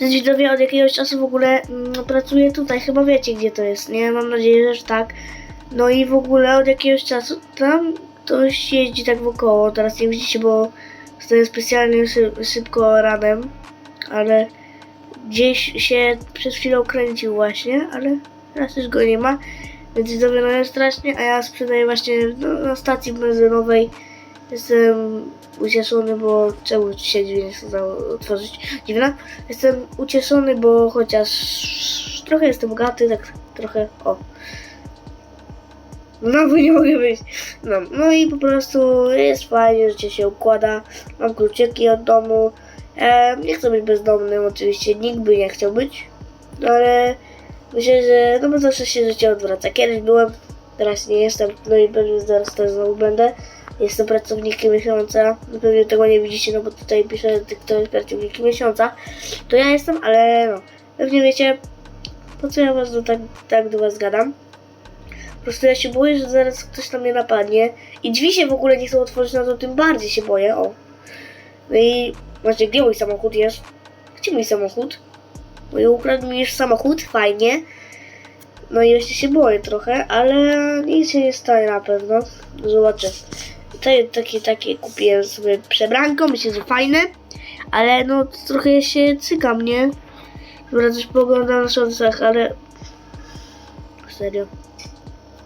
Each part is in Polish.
Widzowie od jakiegoś czasu w ogóle mm, pracuję tutaj, chyba wiecie gdzie to jest, nie? Mam nadzieję, że tak. No i w ogóle od jakiegoś czasu tam ktoś jeździ tak wokoło, teraz nie widzicie, bo stoję specjalnie szy szybko ranem, ale gdzieś się przez chwilę kręcił właśnie, ale teraz już go nie ma. Więc widzowie, no jest strasznie, a ja sprzedaję właśnie no, na stacji benzynowej. Jestem ucieszony, bo czemu się drzwi nie za- otworzyć? Dziwne. Jestem ucieszony, bo chociaż trochę jestem bogaty, tak trochę, o. Znowu nie mogę wyjść. No, no i po prostu jest fajnie, życie się układa. Mam kluczyki od domu. E, nie chcę być bezdomnym, oczywiście nikt by nie chciał być. No ale myślę, że no bo zawsze się życie odwraca. Kiedyś byłem, teraz nie jestem, no i pewnie zaraz też znowu będę. Jestem pracownikiem miesiąca. No pewnie tego nie widzicie, no bo tutaj piszę, kto jest pracownikiem miesiąca. To ja jestem, ale no, pewnie wiecie, po co ja was do, tak, tak do was gadam. Po prostu ja się boję, że zaraz ktoś na mnie napadnie. I drzwi się w ogóle nie chcą otworzyć, no to tym bardziej się boję, o. No i właśnie, gdzie mój samochód jest? Gdzie mój samochód? I ukradł mi już samochód, fajnie. No i jeszcze się boję trochę, ale nic się nie stanie na pewno. Zobaczę. Tutaj takie, takie kupiłem sobie przebranko, myślę, że fajne. Ale no trochę się cykam, nie? Dobra, coś poglądam na shortsach, ale... Serio.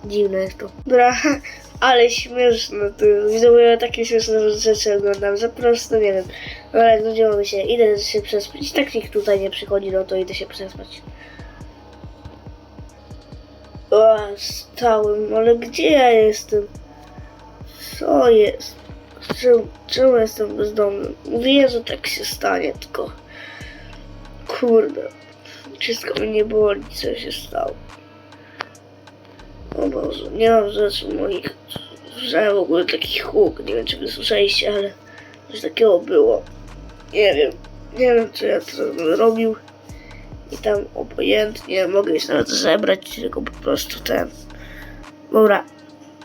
Dziwne jest to. Dobra, ale śmieszne to jest. Widzowie takie śmieszne rzeczy oglądam, że po prostu nie wiem. No ale nudziło mi się, idę się przespać. Tak nikt tutaj nie przychodzi, no to idę się przespać. O, stałem, ale gdzie ja jestem? Co jest? Czemu, czemu jestem bezdomny? Mówię, że tak się stanie, tylko... Kurde. Wszystko mnie boli, co się stało. O Boże, nie mam rzeczy moich. Słyszałem w ogóle taki huk, nie wiem czy wy słyszeliście, ale coś takiego było. Nie wiem, nie wiem co ja to robił. I tam obojętnie, mogę się nawet zebrać, tylko po prostu ten. Dobra,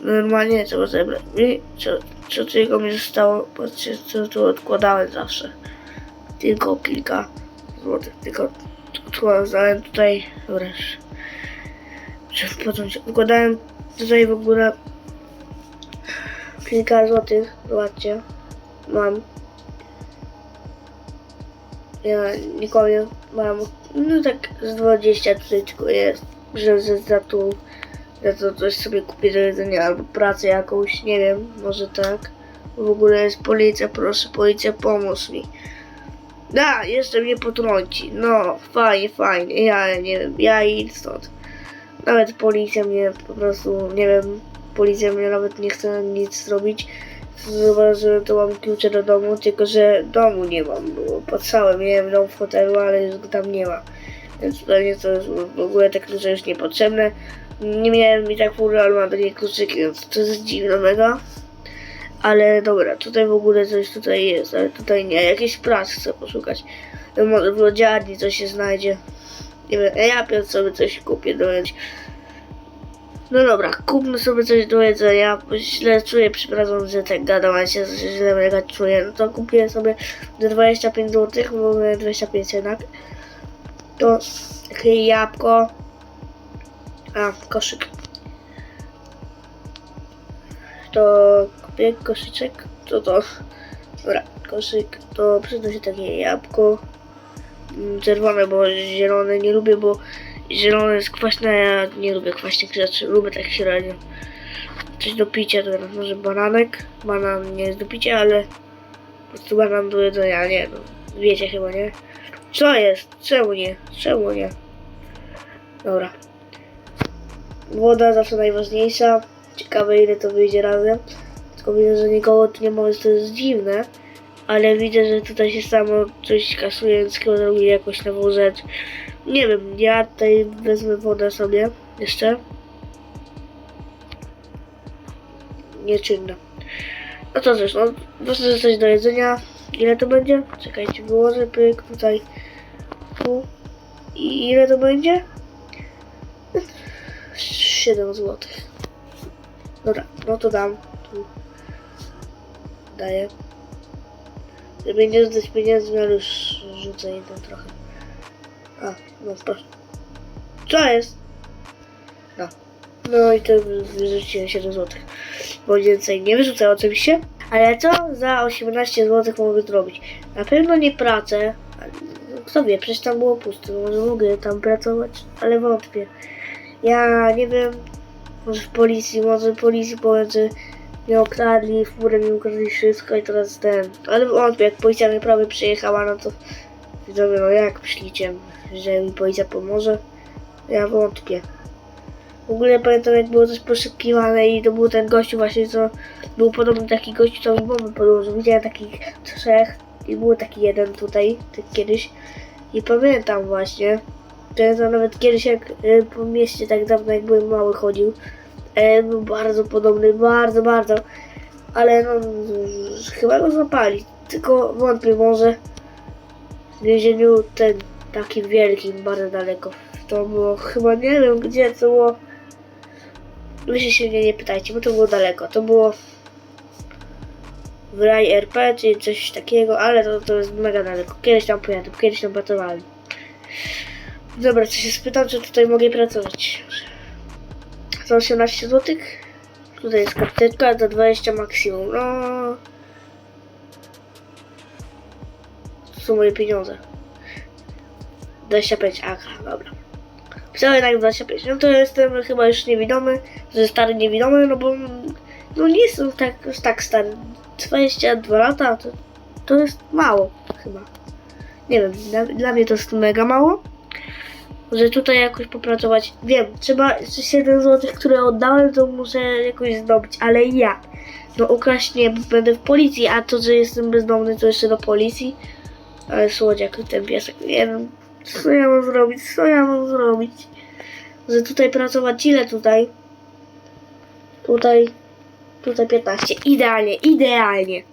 normalnie trzeba zebrać. I co, co tylko mi zostało, patrzcie co tu odkładałem zawsze. Tylko kilka złotych, tylko odkładałem tutaj, dobra, potem się układałem tutaj w ogóle kilka złotych, zobaczcie, mam. Ja nikogo mam, no tak z 20 tutaj tylko jest, że za tu, za to coś sobie kupię do jedzenia albo pracę jakąś, nie wiem, może tak. W ogóle jest policja, proszę policja pomóż mi. Da, jeszcze mnie potrąci, no fajnie, fajnie, ja nie wiem, ja idę stąd. Nawet policja mnie po prostu, nie wiem, policja mnie nawet nie chce nic zrobić. Zobacz, że to mam klucze do domu, tylko że domu nie mam, bo patrzałem, miałem dom w hotelu, ale już go tam nie ma. Więc pewnie to jest w ogóle te klucze już niepotrzebne. Nie miałem i tak ogóle, ale mam takie kluczyki, więc to jest dziwne mega. Ale dobra, tutaj w ogóle coś tutaj jest, ale tutaj nie, jakiś prac chcę poszukać. No Może w lodziarni coś się znajdzie. Nie wiem, ja sobie coś kupię do jedzenia. No dobra, kupmy sobie coś do jedzenia, bo źle czuję, przepraszam, że tak gadam, ale się źle mega czuję. No to kupię sobie za 25 zł, bo mówię 25 jednak. To takie jabłko. A, koszyk. To kupię koszyczek, to to. Dobra, koszyk, to przyda się takie jabłko mm, czerwone, bo zielone nie lubię, bo zielone jest kwaśne, ja nie lubię kwaśnych rzeczy, lubię tak średnio. Coś do picia, to może bananek, banan nie jest do picia, ale po prostu banan do jedzenia, nie no, wiecie chyba, nie? Co jest? Czemu nie? Czemu nie? Dobra. Woda zawsze najważniejsza. Ciekawe ile to wyjdzie razem. Tylko widzę, że nikogo tu nie ma, więc to jest dziwne. Ale widzę, że tutaj się samo coś kasuje, więc chyba zrobili jakąś nową rzecz. Nie wiem, ja tutaj wezmę wodę sobie jeszcze. Nieczynna. No to cóż, no wezmę coś do jedzenia. Ile to będzie? Czekajcie, wyłożę pyk tutaj. Tu. I ile to będzie? 7 zł. Dobra, no to dam. Tu. Daję. Żeby nie zdać pieniędzy, ale już wyrzucę jeden trochę. A, no proszę. Co jest? No. No i to wy- wyrzuciłem 7 zł. Bo więcej nie wyrzucę oczywiście. Ale co za 18 zł mogę zrobić? Na pewno nie pracę. Kto wie, przecież tam było pusto. Może mogę tam pracować, ale wątpię. Ja nie wiem, może w policji, może w policji powiem, że mnie okradli, furę mi ukradli wszystko i teraz ten. Ale wątpię, jak policja mnie prawie przyjechała, no to widzowie, no jak myślicie, że mi policja pomoże? Ja wątpię. W ogóle pamiętam jak było coś poszukiwane i to był ten gościu właśnie, co był podobny taki gościu, co mi bombę podłożył. Widziałem takich trzech i był taki jeden tutaj, tak kiedyś. I pamiętam właśnie, pamiętam nawet kiedyś jak y, po mieście tak dawno jak byłem mały chodził. E, był bardzo podobny, bardzo, bardzo. Ale no, chyba go zapali. Tylko wątpię, może w więzieniu ten takim wielkim, bardzo daleko. To było chyba nie wiem gdzie to było. Wy się mnie nie pytajcie, bo to było daleko. To było w raj RP czy coś takiego, ale to, to jest mega daleko. Kiedyś tam pojadę, kiedyś tam pracowałem. Dobra, co się spytam, czy tutaj mogę pracować. Za 18 zł. Tutaj jest karteczka za 20 maksimum. No. To są moje pieniądze. 25, aha, dobra. Pisałem jednak 25. No to jestem chyba już niewidomy, że stary niewidomy, no bo no nie jestem tak, tak stary. 22 lata to, to jest mało chyba. Nie wiem, dla, dla mnie to jest mega mało. Że tutaj jakoś popracować. Wiem, trzeba 7 zł, które oddałem, to muszę jakoś zdobyć, ale jak? No ukraść nie, będę w policji, a to, że jestem bezdomny, to jeszcze do policji. Ale słodziak, ten piesek, nie wiem, co ja mam zrobić, co ja mam zrobić? Że tutaj pracować, ile tutaj? Tutaj, tutaj 15, idealnie, idealnie.